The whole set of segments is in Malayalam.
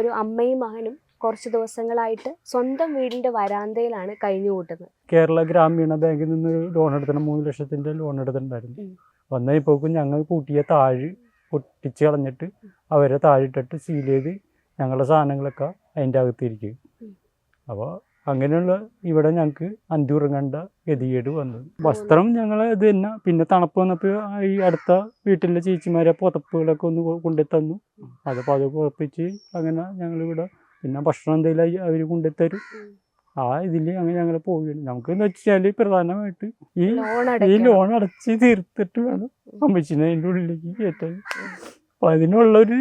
ഒരു അമ്മയും മകനും കുറച്ച് ദിവസങ്ങളായിട്ട് സ്വന്തം വീടിന്റെ വരാന്തയിലാണ് കഴിഞ്ഞു കൂട്ടുന്നത്. കേരള ഗ്രാമീണ ബാങ്കിൽ നിന്ന് ലോൺ എടുത്തണം മൂന്ന് ലക്ഷത്തിന്റെ ലോൺ എടുത്തിട്ടുണ്ടായിരുന്നു. വന്ന ഇപ്പോക്കും ഞങ്ങൾ കൂട്ടിയ താഴ് പൊട്ടിച്ച് കളഞ്ഞിട്ട് അവരെ താഴിട്ടിട്ട് സീൽ ചെയ്ത് ഞങ്ങളുടെ സാധനങ്ങളൊക്കെ അതിന്റെ അകത്തിരിക്കും. അപ്പോൾ അങ്ങനെയുള്ള ഇവിടെ ഞങ്ങൾക്ക് അഞ്ചുറങ്ങണ്ട ഗതികേട് വന്നത് വസ്ത്രം ഞങ്ങൾ ഇത് തന്നെ. പിന്നെ തണുപ്പ് വന്നപ്പോൾ ഈ അടുത്ത വീട്ടിലെ ചേച്ചിമാരെ പുതപ്പുകളൊക്കെ ഒന്ന് കൊണ്ടുത്തന്നു കൊണ്ടു തന്നു അതപ്പോൾ അത് പുതപ്പിച്ച് അങ്ങനെ ഞങ്ങളിവിടെ പിന്നെ ഭക്ഷണം എന്തെങ്കിലും അവർ കൊണ്ടുത്തരും. ആ ഇതിൽ അങ്ങനെ ഞങ്ങൾ പോവുകയാണ്. നമുക്ക് എന്ന് വെച്ചാൽ പ്രധാനമായിട്ട് ഈ ലോൺ ഈ ലോൺ അടച്ച് തീർത്തിട്ട് വേണം അമ്മച്ചിനെ അതിന്റെ ഉള്ളിലേക്ക് കയറ്റാൻ. അപ്പം അതിനുള്ളൊരു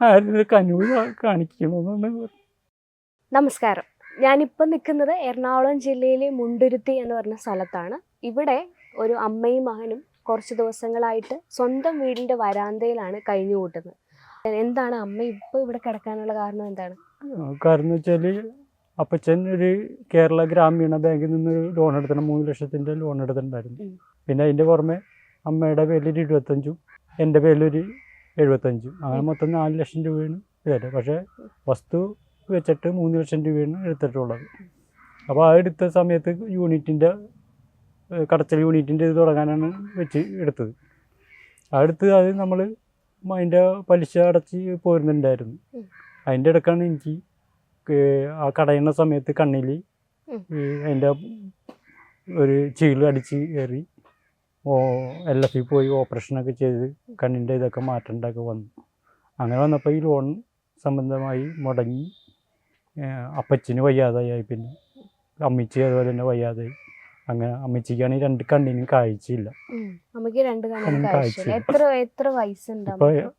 ആരും കനുവ് കാണിക്കണമെന്നാണ് നമസ്കാരം. ഞാനിപ്പോൾ നിൽക്കുന്നത് എറണാകുളം ജില്ലയിലെ മുണ്ടുരുത്തി എന്ന് പറഞ്ഞ സ്ഥലത്താണ്. ഇവിടെ ഒരു അമ്മയും മകനും കുറച്ച് ദിവസങ്ങളായിട്ട് സ്വന്തം വീടിന്റെ വരാന്തയിലാണ് കഴിഞ്ഞു കൂട്ടുന്നത്. എന്താണ് അമ്മ ഇപ്പോൾ ഇവിടെ കിടക്കാനുള്ള കാരണം എന്താണ്? കാരണം എന്ന് വെച്ചാൽ അപ്പച്ചൻ ഒരു കേരള ഗ്രാമീണ ബാങ്കിൽ നിന്ന് ലോൺ എടുത്തണം മൂന്ന് ലക്ഷത്തിന്റെ ലോൺ എടുത്തിട്ടുണ്ടായിരുന്നു. പിന്നെ അതിന്റെ പുറമെ അമ്മയുടെ പേരിൽ ഇരുപത്തഞ്ചും എന്റെ പേരിലൊരു എഴുപത്തഞ്ചും. അങ്ങനെ. മൊത്തം നാല് ലക്ഷം രൂപയാണ് ഇതല്ലേ. പക്ഷേ വസ്തു വെച്ചിട്ട് മൂന്ന് ലക്ഷം രൂപയാണ് എടുത്തിട്ടുള്ളത്. അപ്പോൾ ആ എടുത്ത സമയത്ത് യൂണിറ്റിന്റെ കടച്ചൽ യൂണിറ്റിന്റെ ഇത് തുടങ്ങാനാണ് വെച്ച് എടുത്തത്. അടുത്ത് അത് നമ്മൾ അതിന്റെ പലിശ അടച്ച് പോരുന്നുണ്ടായിരുന്നു. അതിന്റെ ഇടക്കാണ് എനിക്ക് ആ കടയുന്ന സമയത്ത് കണ്ണിൽ അതിന്റെ ഒരു ചീൾ അടിച്ച് കയറി ഓ എൽ എഫ് പോയി ഓപ്പറേഷനൊക്കെ ചെയ്ത് കണ്ണിന്റെ ഇതൊക്കെ മാറ്റേണ്ടതൊക്കെ വന്നു. അങ്ങനെ വന്നപ്പോൾ ഈ ലോൺ സംബന്ധമായി മുടങ്ങി. അപ്പച്ചന് വയ്യാതായി പിന്നെ അമ്മച്ചി അതുപോലെ തന്നെ വയ്യാതായി. അങ്ങനെ അമ്മച്ചിക്കാണെങ്കിൽ രണ്ട് കണ്ണിനും കാഴ്ചയില്ല. ഉം. രണ്ട് കണ്ണിന് കാഴ്ചയില്ല. എത്ര എത്ര വയസ്സുണ്ട് അമ്മയ്ക്ക്?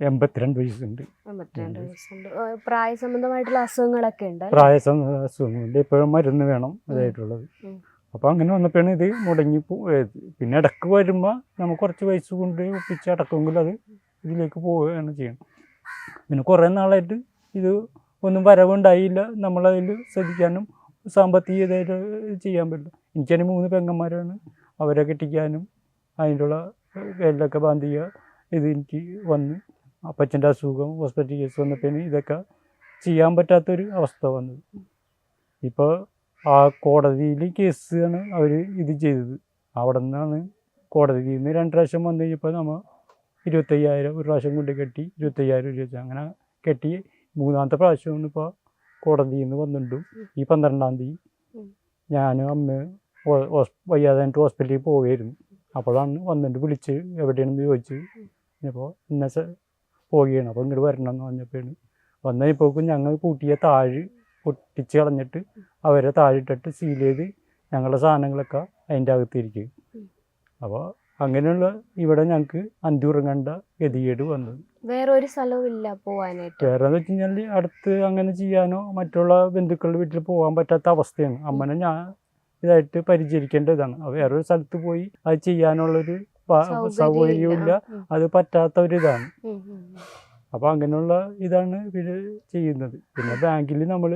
എൺപത്തിരണ്ട് വയസ്സുണ്ട്. അമ്പത്തിരണ്ട് രണ്ട് വയസ്സുണ്ട്. ഏഹ് പ്രായ സംബന്ധമായിട്ടുള്ള അസുഖങ്ങളൊക്കെ ഉണ്ട് പ്രായസംബന്ധ അസുഖങ്ങളുണ്ട്. ഇപ്പോഴും മരുന്ന് വേണം അതായിട്ടുള്ളത് അപ്പൊ അപ്പോൾ അങ്ങനെ വന്നപ്പോഴാണ് ഇത് മുടങ്ങി പോയത് പിന്നെ ഇടയ്ക്ക് വരുമ്പോൾ നമുക്ക് കുറച്ച് വയസ്സ് കൊണ്ട് ഒപ്പിച്ച് അടക്കുമെങ്കിൽ അത് ഇതിലേക്ക് പോവുകയാണ് ചെയ്യണം. പിന്നെ കുറേ നാളായിട്ട് ഇത് ഒന്നും വരവുണ്ടായില്ല. നമ്മളതിൽ ശ്രദ്ധിക്കാനും സാമ്പത്തികമായിട്ട് ചെയ്യാൻ പറ്റില്ല എനിക്കാണെങ്കിൽ മൂന്ന് പെങ്ങന്മാരാണ്. അവരെ കെട്ടിക്കാനും അതിനുള്ള കയ്യിലൊക്കെ ബാന്ധിക ഇത് എനിക്ക് വന്ന്. അപ്പച്ചന്റെ അസുഖം ഹോസ്പിറ്റൽ കേസ് വന്നപ്പോൾ ഇതൊക്കെ ചെയ്യാൻ പറ്റാത്തൊരു അവസ്ഥ വന്നത്. ഇപ്പോൾ ആ കോടതിയിൽ കേസാണ് അവർ ഇത് ചെയ്തത്. അവിടെ നിന്നാണ് കോടതിയിൽ നിന്ന് രണ്ട് പ്രാവശ്യം വന്നു കഴിഞ്ഞപ്പോൾ നമ്മൾ ഇരുപത്തയ്യായിരം ഒരു പ്രാവശ്യം കൊണ്ട് കെട്ടി ഇരുപത്തയ്യായിരം രൂപ അങ്ങനെ കെട്ടി മൂന്നാമത്തെ പ്രാവശ്യമാണ് ഇപ്പോൾ കോടതിയിൽ നിന്ന് വന്നിട്ടു ഈ പന്ത്രണ്ടാം തീയതി. ഞാനും അമ്മയും വയ്യാതെ ഹോസ്പിറ്റലിൽ പോവുകയായിരുന്നു അപ്പോഴാണ് വന്നിട്ട് വിളിച്ച് എവിടെയാണെന്ന് ചോദിച്ച് ഇനിയിപ്പോൾ ഇന്ന പോവുകയാണ്. അപ്പോൾ ഇങ്ങോട്ട് വരണം എന്ന് പറഞ്ഞപ്പോഴാണ്. വന്നപ്പോഴേക്കും ഞങ്ങൾ കൂട്ടിയ താഴ് പൊട്ടിച്ച് കളഞ്ഞിട്ട് അവരെ താഴിട്ടിട്ട് സീൽ ചെയ്ത് ഞങ്ങളുടെ സാധനങ്ങളൊക്കെ അതിന്റെ അകത്തിരിക്കും. അപ്പോൾ അങ്ങനെയുള്ള ഇവിടെ ഞങ്ങൾക്ക് അന്തിയുറങ്ങേണ്ട ഗതികേട് വന്നത് വേറെ ഒരു സ്ഥലവും ഇല്ല പോവാനായിട്ട്. വേറെ എന്ന് വെച്ച് കഴിഞ്ഞാൽ അടുത്ത് അങ്ങനെ ചെയ്യാനോ മറ്റുള്ള ബന്ധുക്കളുടെ വീട്ടിൽ പോകാൻ പറ്റാത്ത അവസ്ഥയാണ്. അമ്മനെ ഞാൻ ഇതായിട്ട് പരിചരിക്കേണ്ട ഇതാണ്. വേറൊരു സ്ഥലത്ത് പോയി അത് ചെയ്യാനുള്ളൊരു ഇല്ല അത് പറ്റാത്ത ഒരു ഇതാണ്. അപ്പോൾ അങ്ങനെയുള്ള ഇതാണ് ഇവർ ചെയ്യുന്നത്. പിന്നെ ബാങ്കിൽ നമ്മൾ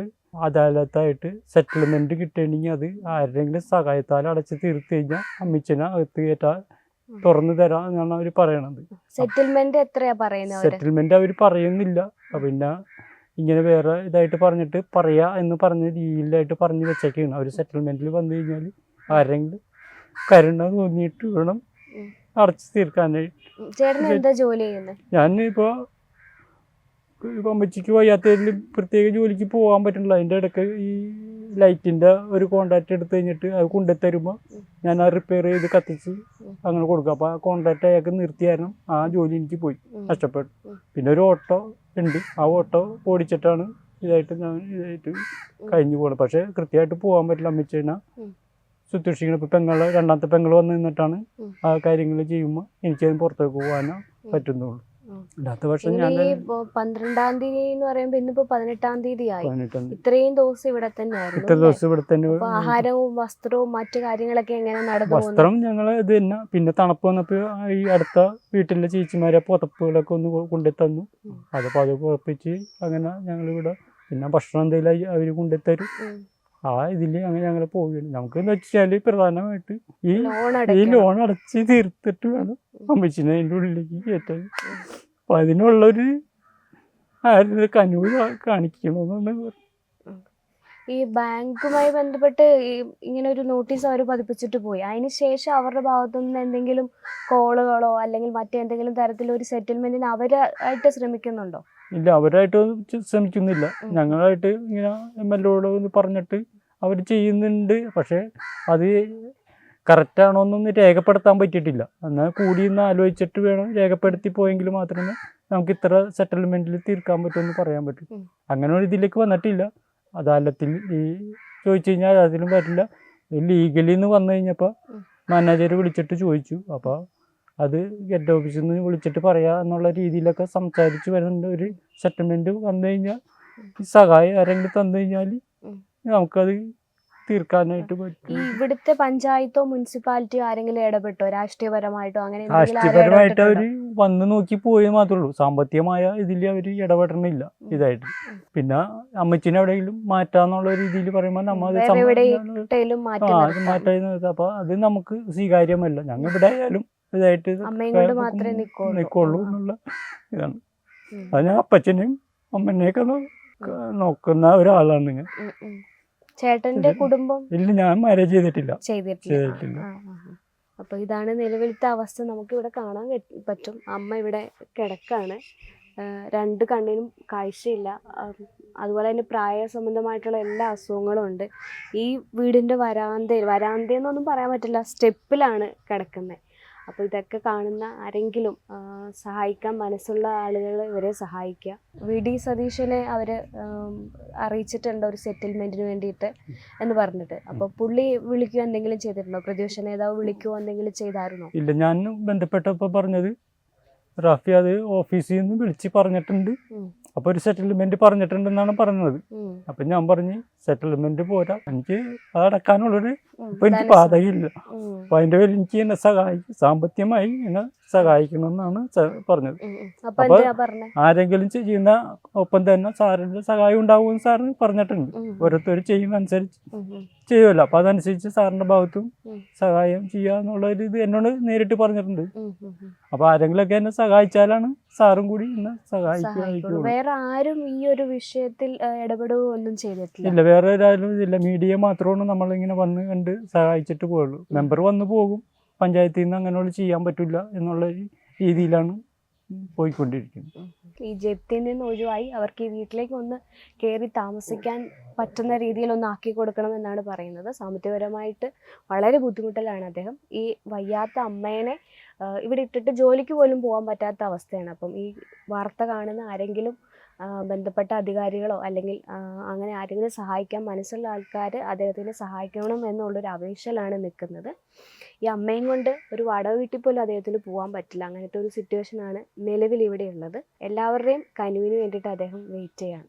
അദാലത്തായിട്ട് സെറ്റിൽമെന്റ് കിട്ടണമെങ്കിൽ അത് ആരുടെയെങ്കിലും സഹായത്താൽ അടച്ച് തീർത്തു കഴിഞ്ഞാൽ അമ്മിച്ചനെ അകത്ത് കയറ്റാൻ തുറന്നു തരാം എന്നാണ് അവർ പറയണത് സെറ്റിൽമെന്റ് എത്രയാ പറയുന്നത് അവർ? സെറ്റിൽമെന്റ് അവർ പറയുന്നില്ല. പിന്നെ ഇങ്ങനെ വേറെ ഇതായിട്ട് പറഞ്ഞിട്ട് പറയാ എന്ന് പറഞ്ഞ രീതിയിലായിട്ട് പറഞ്ഞു വെച്ചേക്കാണ്. അവർ സെറ്റിൽമെന്റിൽ വന്നു കഴിഞ്ഞാൽ ആരെങ്കിലും കരുണ തോന്നിയിട്ട് വേണം. അടച്ചു തീർക്കാനായിട്ട്. ചേട്ടൻ എന്താ ജോലി ചെയ്യുന്നത് ഞാൻ ഇപ്പോൾ ഇപ്പം അമ്മച്ചിക്ക് വയ്യാത്തതിൽ പ്രത്യേക ജോലിക്ക് പോകാൻ പറ്റുന്നില്ല അതിന്റെ ഇടയ്ക്ക് ഈ ലൈറ്റിന്റെ ഒരു കോണ്ടാക്റ്റ് എടുത്ത് കഴിഞ്ഞിട്ട് അത് കൊണ്ടുത്തരുമ്പോൾ ഞാൻ ആ റിപ്പയർ ചെയ്ത് കത്തിച്ച് അങ്ങനെ കൊടുക്കും. അപ്പോൾ ആ കോണ്ടാക്റ്റ് അയാൾക്ക് നിർത്തിയായിരുന്നു ആ ജോലി എനിക്ക് പോയി. നഷ്ടപ്പെട്ടു പിന്നെ ഒരു ഓട്ടോ ഉണ്ട്. ആ ഓട്ടോ ഓടിച്ചിട്ടാണ് ഇതായിട്ട് ഞാൻ ഇതായിട്ട് കഴിഞ്ഞു പോകുന്നത് പക്ഷേ കൃത്യമായിട്ട് പോകാൻ പറ്റില്ല അമ്മച്ച്. കഴിഞ്ഞാൽ ശുദ്ധിക്കണം ഇപ്പം പെങ്ങൾ രണ്ടാമത്തെ പെങ്ങൾ വന്ന് നിന്നിട്ടാണ്. ആ കാര്യങ്ങൾ ചെയ്യുമ്പോൾ എനിക്കതിന് പുറത്തേക്ക് പോകാനോ പറ്റുന്നുള്ളൂ. പന്ത്രണ്ടാം തീയതി എന്ന് പറയുമ്പോ ഇന്നിപ്പോ പതിനെട്ടാം തീയതി. ആയി ഇത്രയും ദിവസം ഇവിടെ തന്നെ ഇത്ര ദിവസം ഇവിടെ തന്നെ ആഹാരവും വസ്ത്രവും മറ്റു കാര്യങ്ങളൊക്കെ എങ്ങനെ നടന്നു വസ്ത്രം ഞങ്ങൾ ഇത് തന്നെ. പിന്നെ തണുപ്പ് വന്നപ്പോ ഈ അടുത്ത വീട്ടിലെ ചേച്ചിമാരെ പുതപ്പുകളൊക്കെ ഒന്ന് കൊണ്ടു തന്നു അതപ്പോ അത് പുറപ്പിച്ച് അങ്ങനെ ഞങ്ങൾ ഇവിടെ പിന്നെ ഭക്ഷണം എന്തെങ്കിലും അവർ കൊണ്ടുത്തരും. തരും ആ ഇതിൽ അങ്ങനെ ഞങ്ങൾ പോവുകയാണ്. നമുക്ക് എന്ന് വെച്ചാൽ പ്രധാനമായിട്ട് ഈ ലോൺ ഈ ലോൺ അടച്ച് തീർത്തിട്ട് വേണം അമ്മച്ചിനെ അതിന്റെ ഉള്ളിലേക്ക് കയറ്റാൻ. അപ്പം അതിനുള്ളൊരു ആരുടെ കനവ് കാണിക്കണമെന്നാണ് ഈ ബാങ്കുമായി ബന്ധപ്പെട്ട് ഇങ്ങനെ ഒരു നോട്ടീസ് അവർ പതിപ്പിച്ചിട്ട് പോയി. അതിന് ശേഷം അവരുടെ ഭാഗത്തു നിന്ന് എന്തെങ്കിലും കോളുകളോ അല്ലെങ്കിൽ മറ്റെന്തെങ്കിലും തരത്തിലൊരു സെറ്റിൽമെന്റിന് അവരായിട്ട് ശ്രമിക്കുന്നുണ്ടോ? ഇല്ല അവരായിട്ട് ശ്രമിക്കുന്നില്ല. ഞങ്ങളായിട്ട് ഇങ്ങനെ എം എൽ എയോട് പറഞ്ഞിട്ട് അവർ ചെയ്യുന്നുണ്ട്. പക്ഷേ അത് കറക്റ്റാണോ എന്നൊന്നും രേഖപ്പെടുത്താൻ പറ്റിയിട്ടില്ല. എന്നാൽ കൂടി ഒന്ന് ആലോചിച്ചിട്ട് വേണം രേഖപ്പെടുത്തി പോയെങ്കിൽ മാത്രമേ നമുക്ക് ഇത്ര സെറ്റിൽമെന്റിൽ തീർക്കാൻ പറ്റുമെന്ന് പറയാൻ പറ്റും. അങ്ങനെ ഒരു ഇതിലേക്ക് വന്നിട്ടില്ല. അദാലത്തിൽ ഈ ചോദിച്ചു കഴിഞ്ഞാൽ അതിലും പറ്റില്ല ലീഗലി എന്ന് വന്നു കഴിഞ്ഞപ്പോൾ. മാനേജർ വിളിച്ചിട്ട് ചോദിച്ചു. അപ്പോൾ അത് ഹെഡ് ഓഫീസിൽ നിന്ന് വിളിച്ചിട്ട് പറയാ എന്നുള്ള രീതിയിലൊക്കെ സംസാരിച്ച് വരുന്നുണ്ട്. ഒരു സെറ്റിൽമെന്റ് വന്നു കഴിഞ്ഞാൽ സഹായം ആരെങ്കിലും തന്നു കഴിഞ്ഞാൽ നമുക്കത് തീർക്കാനായിട്ട് ഈ പറ്റും. ഇവിടുത്തെ പഞ്ചായത്തോ മുനിസിപ്പാലിറ്റിയോ ആരെങ്കിലും ഇടപെട്ടോ? രാഷ്ട്രീയപരമായിട്ടോ അങ്ങനെ എന്തെങ്കിലും ആരും രാഷ്ട്രീയപരമായിട്ട് അവർ ഇടപെട്ടിട്ടുണ്ടോ? വന്ന് നോക്കി പോയി മാത്രമേ ഉള്ളൂ. സാമ്പത്തികമായ ഇതിൽ അവർ ഇടപെടണില്ല ഇതായിട്ട്. പിന്നെ അമ്മച്ചിനെ എവിടെയെങ്കിലും മാറ്റാന്നുള്ള രീതിയിൽ പറയുമ്പോൾ നമ്മൾ അത് വേറെ സമ്മ- എവിടെയെങ്കിലും മാറ്റി ആ അത് നിർത്താം. മാറ്റായി നിർത്താം. അപ്പൊ അത് നമുക്ക് സ്വീകാര്യമല്ല. ഞങ്ങൾ ഇവിടെ ആയാലും ഇതായിട്ട് അമ്മയും കൊണ്ട് മാത്രമേ നിൽക്കുള്ളൂ. നിൽക്കുള്ളൂ. എന്നുള്ള ഇതാണ്. ഉം. അത് ഞാൻ അപ്പച്ചനെയും അമ്മനെയൊക്കെ നോ- നോക്കുന്ന ഒരാളാണ് ഞാൻ ഉം, ഉം. ചേട്ടന്റെ കുടുംബം ഇല്ല ഞാൻ മാരേജ് ചെയ്തിട്ടില്ല. ചെയ്തിട്ടില്ല. അപ്പൊ ഇതാണ് നിലവിലത്തെ അവസ്ഥ. നമുക്ക് ഇവിടെ കാണാൻ പറ്റും. അമ്മ ഇവിടെ കിടക്കാണ്. രണ്ട് കണ്ണിനും കാഴ്ചയില്ല. അതുപോലെ തന്നെ പ്രായ സംബന്ധമായിട്ടുള്ള എല്ലാ അസുഖങ്ങളും ഉണ്ട്. ഈ വീടിന്റെ വരാന്തയിൽ വരാന്തയെന്നൊന്നും പറയാൻ പറ്റില്ല. സ്റ്റെപ്പിലാണ് കിടക്കുന്നത് അപ്പോൾ ഇതൊക്കെ കാണുന്ന ആരെങ്കിലും സഹായിക്കാൻ മനസ്സുള്ള ആളുകൾ ഇവരെ സഹായിക്കുക. വി ഡി സതീശനെ അവർ അറിയിച്ചിട്ടുണ്ട് ഒരു സെറ്റിൽമെന്റിന് വേണ്ടിയിട്ട് എന്ന് പറഞ്ഞിട്ട്. അപ്പോൾ പുള്ളി വിളിക്കുക എന്തെങ്കിലും ചെയ്തിട്ടുണ്ടോ? പ്രതിപക്ഷ നേതാവ് വിളിക്കുകയോ എന്തെങ്കിലും ചെയ്തായിരുന്നോ? ഇല്ല ഞാൻ ബന്ധപ്പെട്ടപ്പോൾ പറഞ്ഞത് റാഫി അത് ഓഫീസിൽ നിന്ന് വിളിച്ച് പറഞ്ഞിട്ടുണ്ട്. അപ്പൊ അപ്പോൾ ഒരു സെറ്റിൽമെന്റ് പറഞ്ഞിട്ടുണ്ടെന്നാണ് പറഞ്ഞത് അപ്പൊ ഞാൻ പറഞ്ഞു സെറ്റിൽമെന്റ് പോരാ. എനിക്ക് അതടക്കാനുള്ളൊരു. ഇപ്പം എനിക്ക് പാതയില്ല. അപ്പൊ അതിന്റെ അതിന്റെ പേരിൽ എനിക്ക് എന്നെ സഹായിക്കും സാമ്പത്തികമായി എന്നെ സഹായിക്കണമെന്നാണ് പറഞ്ഞത്. അപ്പോൾ ആരെങ്കിലും ചെയ്യുന്ന ഒപ്പം തന്നെ സാറിന്റെ സഹായം ഉണ്ടാവുമെന്ന് സാറിന് പറഞ്ഞിട്ടുണ്ട്. ഓരോരുത്തർ ചെയ്യുന്ന അനുസരിച്ച്. ചെയ്യുമല്ലോ. അപ്പം അതനുസരിച്ച് സാറിന്റെ ഭാഗത്തും സഹായം ചെയ്യുക എന്നുള്ള ഒരു ഇത് എന്നോട് നേരിട്ട് പറഞ്ഞിട്ടുണ്ട്. അപ്പോൾ ആരെങ്കിലുമൊക്കെ എന്നെ സഹായിച്ചാലാണ് സാറും കൂടി എന്നെ സഹായിക്കുക വേറെ ആരും ഈ ഒരു വിഷയത്തിൽ ഇടപെടുകയോ ഒന്നും ചെയ്തിട്ടില്ല. ഇല്ല വേറെ ഒരാളും ഇല്ല. മീഡിയ മാത്രമാണ് നമ്മളിങ്ങനെ വന്ന് കണ്ട് സഹായിച്ചിട്ട് പോയുള്ളു മെമ്പർ വന്ന് പോകും. പഞ്ചായത്തിൽ നിന്ന് അങ്ങനെയുള്ള ചെയ്യാൻ പറ്റില്ല എന്നുള്ള രീതിയിലാണ് പോയിക്കൊണ്ടിരിക്കുന്നത്. ഈ ജപ്തിയിൽ നിന്ന് ഒഴിവായി അവർക്ക് ഈ വീട്ടിലേക്ക് ഒന്ന് കയറി താമസിക്കാൻ പറ്റുന്ന രീതിയിൽ ഒന്ന് ആക്കി കൊടുക്കണം എന്നാണ് പറയുന്നത്. സാമ്പത്തികപരമായിട്ട് വളരെ ബുദ്ധിമുട്ടിലാണ് അദ്ദേഹം. ഈ വയ്യാത്ത അമ്മേനെ ഇവിടെ ഇട്ടിട്ട് ജോലിക്ക് പോലും പോകാൻ പറ്റാത്ത അവസ്ഥയാണ്. അപ്പം ഈ വാർത്ത കാണുന്ന ആരെങ്കിലും ബന്ധപ്പെട്ട അധികാരികളോ അല്ലെങ്കിൽ അങ്ങനെ ആരെങ്കിലും സഹായിക്കാൻ മനസ്സുള്ള ആൾക്കാർ അദ്ദേഹത്തിനെ സഹായിക്കണം എന്നുള്ളൊരു അപേക്ഷയിലാണ് നിൽക്കുന്നത്. ഈ അമ്മയും കൊണ്ട് ഒരു വാടക വീട്ടിൽ പോലും അദ്ദേഹത്തിന് പോകാൻ പറ്റില്ല. അങ്ങനത്തെ ഒരു സിറ്റുവേഷനാണ് നിലവിൽ ഇവിടെ ഉള്ളത്. എല്ലാവരുടെയും കനുവിന് വേണ്ടിയിട്ട് അദ്ദേഹം വെയിറ്റ് ചെയ്യാണ്.